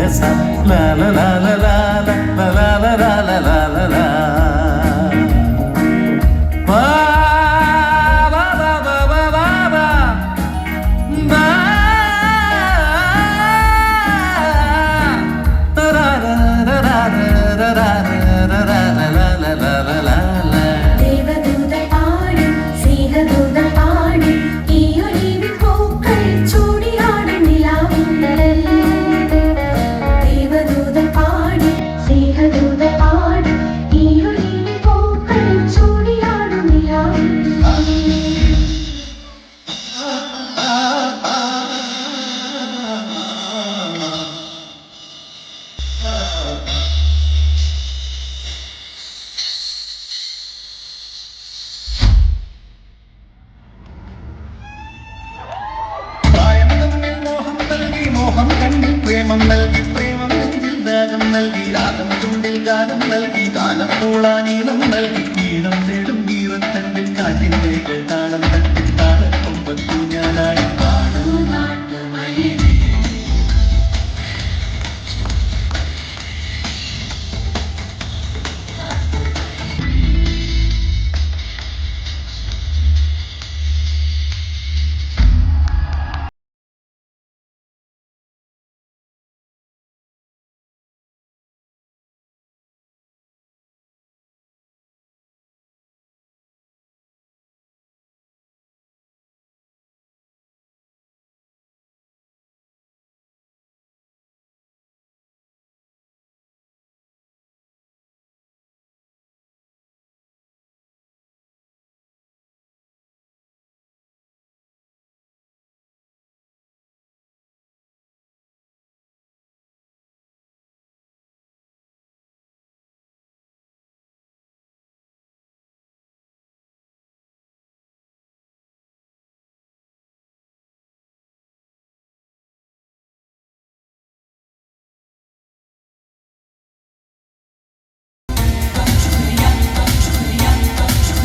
Yes, la la la la la la la la la la ഗാനം നൽകി ഗാനം പൂളാനീളം നൽകി ഈണം തേടും ഈറത്തണ്ടിൽ കാറ്റിന്റെ